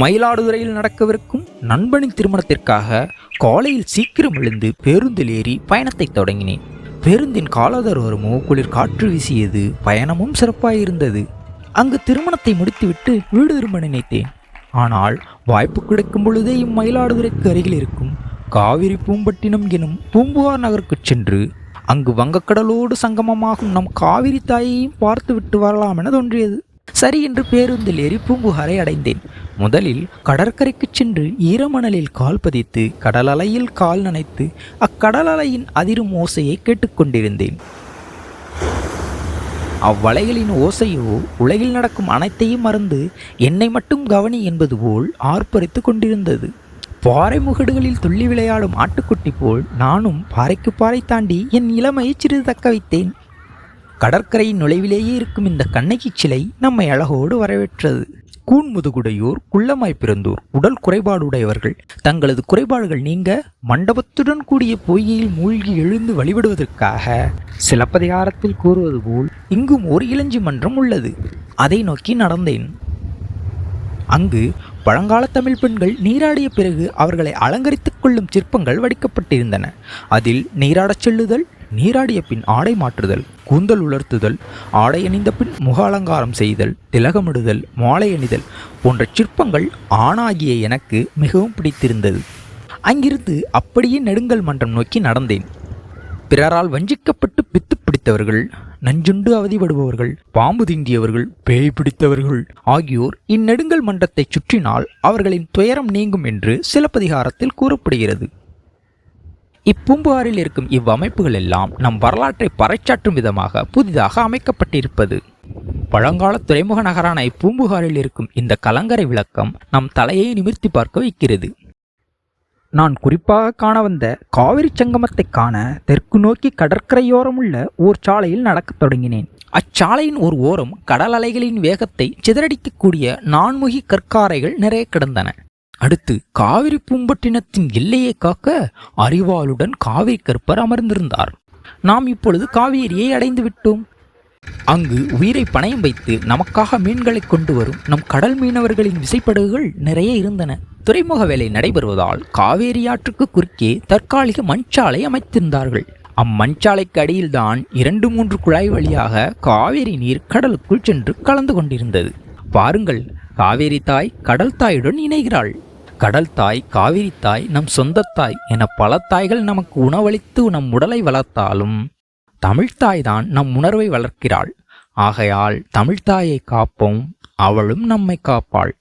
மயிலாடுதுறையில் நடக்கவிருக்கும் நண்பனின் திருமணத்திற்காக காலையில் சீக்கிரம் எழுந்து பேருந்தில் ஏறி பயணத்தை தொடங்கினேன். பேருந்தின் காலாதாரமோ குளிர் காற்று வீசியது பயணமும் சிறப்பாயிருந்தது. அங்கு திருமணத்தை முடித்துவிட்டு வீடு திரும்ப நினைத்தேன். ஆனால் வாய்ப்பு கிடைக்கும் பொழுதே இம்மயிலாடுதுறைக்கு அருகில் இருக்கும் காவிரி பூம்பட்டினம் எனும் பூம்புகார் நகருக்குச் சென்று அங்கு வங்கக்கடலோடு சங்கமமாகும் நம் காவிரி தாயையும் பார்த்துவிட்டு வரலாம் என தோன்றியது. சரி என்று பேருந்தில் ஏறி பூம்புகாரை அடைந்தேன். முதலில் கடற்கரைக்கு சென்று ஈரமணலில் கால் பதித்து கடலலையில் கால் நனைத்து அக்கடலலையின் அதிரும் ஓசையை கேட்டுக்கொண்டிருந்தேன். அவ்வலைகளின் ஓசையோ உலகில் நடக்கும் அனைத்தையும் மறந்து என்னை மட்டும் கவனி என்பது போல் ஆர்ப்பரித்து கொண்டிருந்தது. பாறை முகடுகளில் துள்ளி விளையாடும் ஆட்டுக்குட்டி போல் நானும் பாறைக்கு பாறை தாண்டி என் இளமையை சிறிது தக்க வைத்தேன் கடற்கரையின் நுழைவிலேயே இருக்கும் இந்த கண்ணகி சிலை நம்மை அழகோடு வரவேற்றது. கூன்முதுகுடையோர் குள்ளமாய் பிறந்தோர் உடல் குறைபாடுடையவர்கள் தங்களது குறைபாடுகள் நீங்க மண்டபத்துடன் கூடிய பொய்யில் மூழ்கி எழுந்து வழிபடுவதற்காக சிலப்பதிகாரத்தில் கூறுவது போல் இங்கும் ஒரு இளஞ்சி மன்றம் உள்ளது. அதை நோக்கி நடந்தேன். அங்கு பழங்கால தமிழ் பெண்கள் நீராடிய பிறகு அவர்களை அலங்கரித்துக் கொள்ளும் சிற்பங்கள் வடிக்கப்பட்டிருந்தன. அதில் நீராடச் செல்லுதல் நீராடிய பின் ஆடை மாற்றுதல் கூந்தல் உலர்த்துதல் ஆடை அணிந்த பின் முக அலங்காரம் செய்தல் திலகமிடுதல் மாலை அணிதல் போன்ற சிற்பங்கள் ஆணாகிய எனக்கு மிகவும் பிடித்திருந்தது. அங்கிருந்து அப்படியே நெடுங்கல் மன்றம் நோக்கி நடந்தேன். பிறரால் வஞ்சிக்கப்பட்டு பித்து பிடித்தவர்கள் நஞ்சுண்டு அவதிப்படுபவர்கள் பாம்பு திங்கியவர்கள் பேய் பிடித்தவர்கள் ஆகியோர் இந்நெடுங்கல் மன்றத்தைச் சுற்றினால் அவர்களின் துயரம் நீங்கும் என்று சிலப்பதிகாரத்தில் கூறப்படுகிறது. இப்பூம்புகாரில் இருக்கும் இவ்வமைப்புகள் எல்லாம் நம் வரலாற்றை பறைச்சாற்றும் விதமாக புதிதாக அமைக்கப்பட்டிருப்பது. பழங்கால துறைமுக நகரான இப்பூம்புகாரில் இருக்கும் இந்த கலங்கரை விளக்கம் நம் தலையை நிமிர்த்தி பார்க்க வைக்கிறது. நான் குறிப்பாக காண வந்த காவிரி சங்கமத்தை காண தெற்கு நோக்கி கடற்கரையோரம் உள்ள ஓர் சாலையில் நடக்கத் தொடங்கினேன். அச்சாலையின் ஒரு ஓரம் கடல் அலைகளின் வேகத்தை சிதறடிக்கக்கூடிய நான்முகி கற்காரைகள் நிறைய கிடந்தன. அடுத்து காவிரி பூம்பட்டினத்தின் எல்லையை காக்க அறிவாளுடன் காவிரி கற்பர் அமர்ந்திருந்தார். நாம் இப்பொழுது காவேரியை அடைந்து விட்டோம். அங்கு உயிரை பணயம் வைத்து நமக்காக மீன்களை கொண்டு வரும் நம் கடல் மீனவர்களின் விசைப்படகுகள் நிறைய இருந்தன. துறைமுக வேலை நடைபெறுவதால் காவேரி ஆற்றுக்கு குறுக்கே தற்காலிக மண்சாலை அமைத்திருந்தார்கள். அம்மண்சாலைக்கு அடியில்தான் இரண்டு மூன்று குழாய் வழியாக காவேரி நீர் கடலுக்குள் சென்று கலந்து கொண்டிருந்தது. பாருங்கள் காவேரி தாய் கடல் தாயுடன் இணைகிறாள். கடல் தாய் காவிரி தாய் நம் சொந்த தாய் என பல தாய்கள் நமக்கு உணவளித்து நம் உடலை வளர்த்தாலும் தமிழ்த்தாய் தான் நம் உணர்வை வளர்க்கிறாள். ஆகையால் தமிழ்த்தாயை காப்போம் அவளும் நம்மை காப்பாள்.